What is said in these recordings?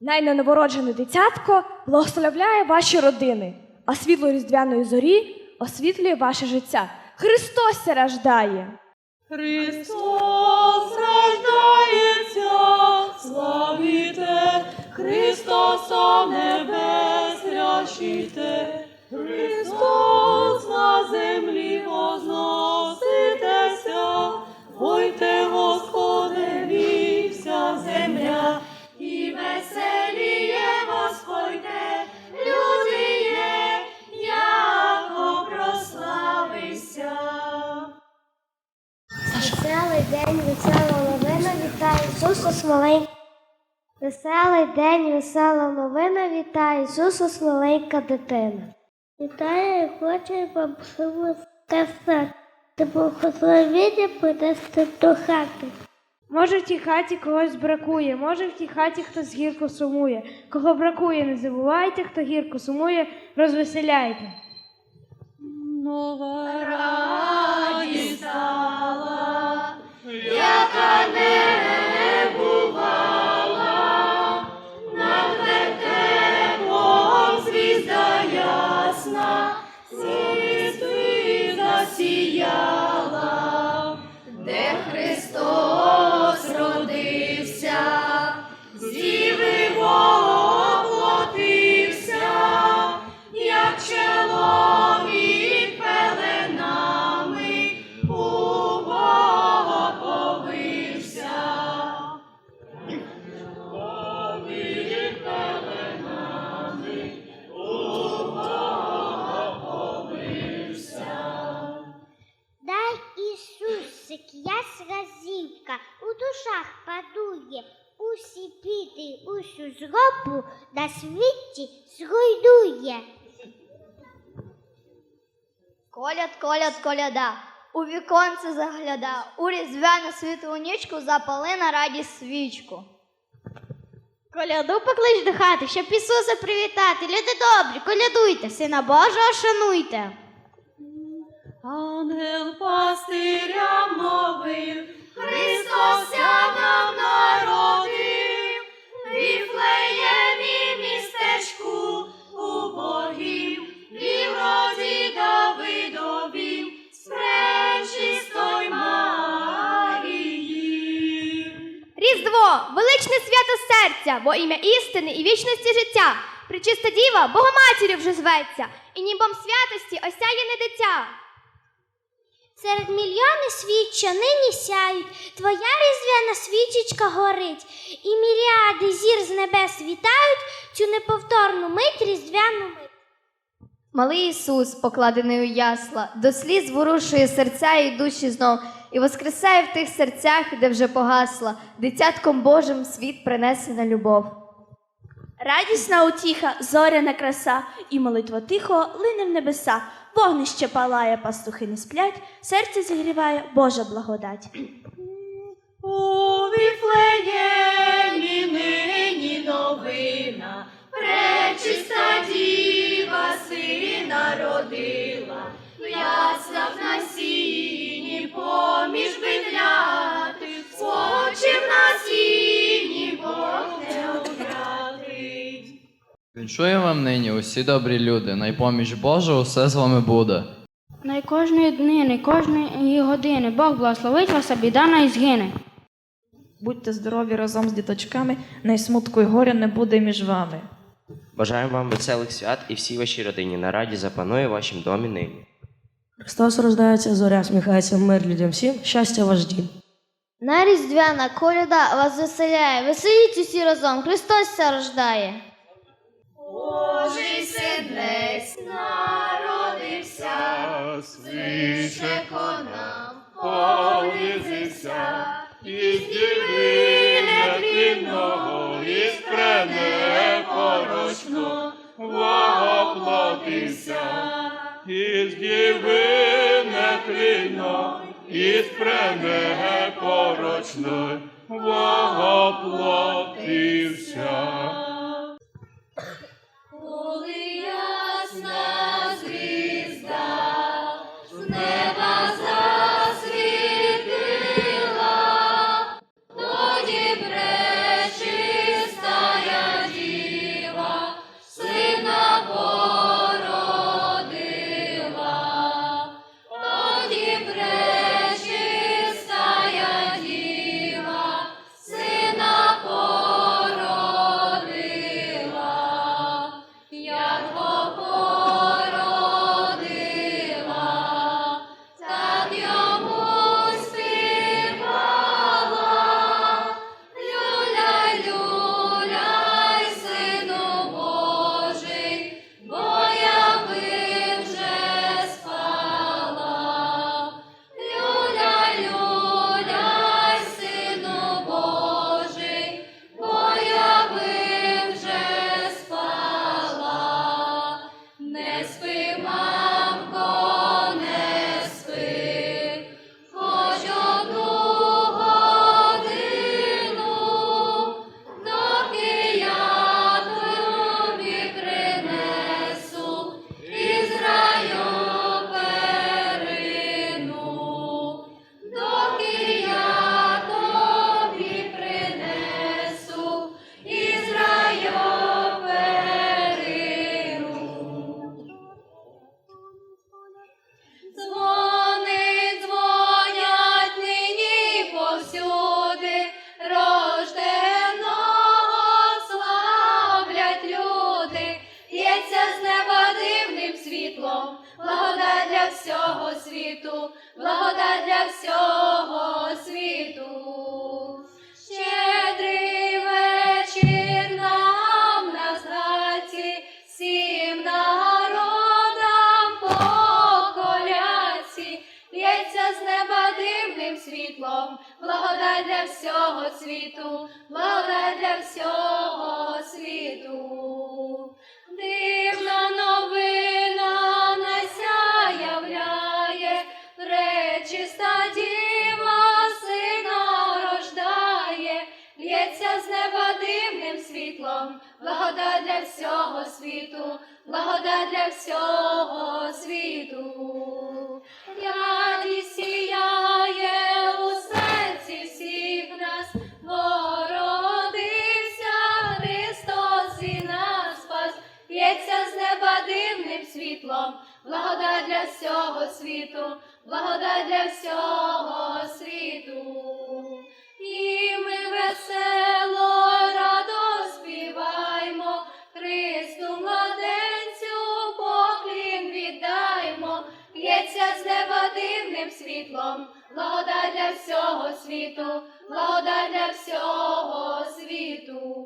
Най ненавороджене дитятко благословляє ваші родини, а світло різдвяної зорі освітлює ваше життя. Христос рождає! Христос рождається, славіте, Христоса небес рящите, Христос на землі возноситеся, Веселий день, весела новина, вітає Ісусус маленька дитина. Вітає, хоче бабусю сказати, ти благословення принести до хати. Може, в тій хаті когось бракує, може, в тій хаті хтось гірко сумує. Кого бракує, не забувайте, хто гірко сумує, розвеселяйте. Нова радість стала, яка не усю зробу на світі зруйнує. Коляд, коляд, коляда, у віконце загляда, у різдвяну світлу нічку запали на радість свічку. Коляду поклич до хати, щоб Ісуса привітати. Люди добрі, колядуйте, сина Божого шануйте. Ангел пастирям серця, бо ім'я істини і вічності життя. Пречиста діва Богоматір'ю вже зветься, і нібом святості осяяне дитя. Серед мільйони світ, що нині сяють, твоя різдвяна свічечка горить, і міріади зір з небес вітають цю неповторну мить різдвяну мить. Малий Ісус, покладений у ясла, до сліз ворушує серця і душі знов, і воскресає в тих серцях, де вже погасла, дитятком Божим світ принесена любов. Радісна утіха, зоряна краса, і молитва тихо лине в небеса. Вогнище палає, пастухи не сплять, серце зігріває Божа благодать. У Віфлеємі нині новина, пречиста діва сина родила, в яслах на Віншую вам нині усі добрі люди, найпоміж Божа усе з вами буде. Най кожної днини, кожної години Бог благословить вас, а біда згине. Будьте здорові разом з діточками, най смутку й горя не буде між вами. Бажаємо вам веселих свят і всій вашій родині на раді запанує в вашім домі нині. Христос рождається, зоря сміхається, мир людям всім, щастя ваш дім. На різдвяна коляда вас веселяє, веселіть усі разом, Христос ся рождає. Божий син народився, свічеко нам світу, благодать для всього світу. Дивна новина неся являє, пречиста діва сина рождає, лється з неба дивним світлом, благодать для всього світу, благодать для всього благодать для всього світу, благодать для всього світу. І ми весело, радо співаймо, Христу младенцю поклін віддаймо, Лється з неба дивним світлом, благодать для всього світу, благодать для всього світу.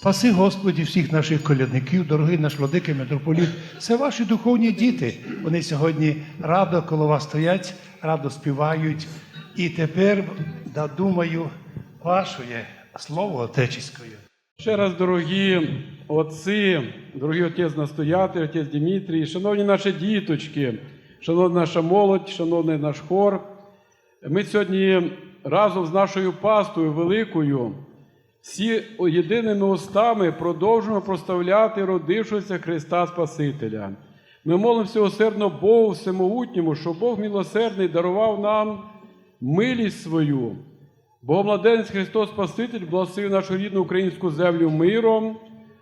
Спаси Господі всіх наших колядників, дорогий наш владика митрополіт. Це ваші духовні діти. Вони сьогодні радо коло вас стоять, радо співають. І тепер, да, думаю, ваше слово отечеське. Ще раз, дорогі отці, дорогі отець настоятель, отець Дмитрій, шановні наші діточки, шановна наша молодь, шановний наш хор. Ми сьогодні разом з нашою пастою великою всі єдиними устами продовжуємо проставляти родившогося Христа Спасителя. Ми молимося усердно Богу Всемогутньому, щоб Бог милосердний дарував нам милість свою. Богомладенець Христос Спаситель благословив нашу рідну українську землю миром,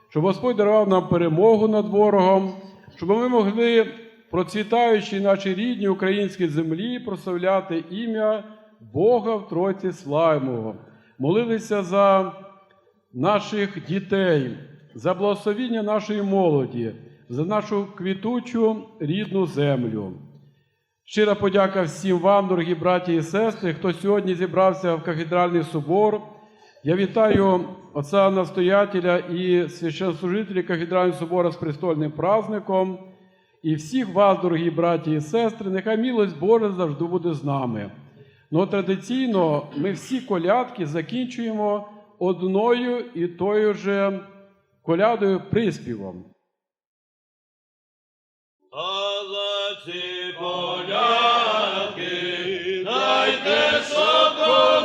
щоб Господь дарував нам перемогу над ворогом, щоб ми могли, процвітаючи нашій рідній українській землі, прославляти ім'я Бога в Тройці славимого. Молилися за наших дітей, за благословіння нашої молоді, за нашу квітучу рідну землю. Щира подяка всім вам, дорогі браті і сестри, хто сьогодні зібрався в кафедральний собор. Я вітаю отця настоятеля і священнослужителів кафедрального собору з престольним праздником. І всіх вас, дорогі браті і сестри, нехай милость Божа завжди буде з нами. Ну, традиційно ми всі колядки закінчуємо одною і тою же колядою приспівом. Дайте, щоб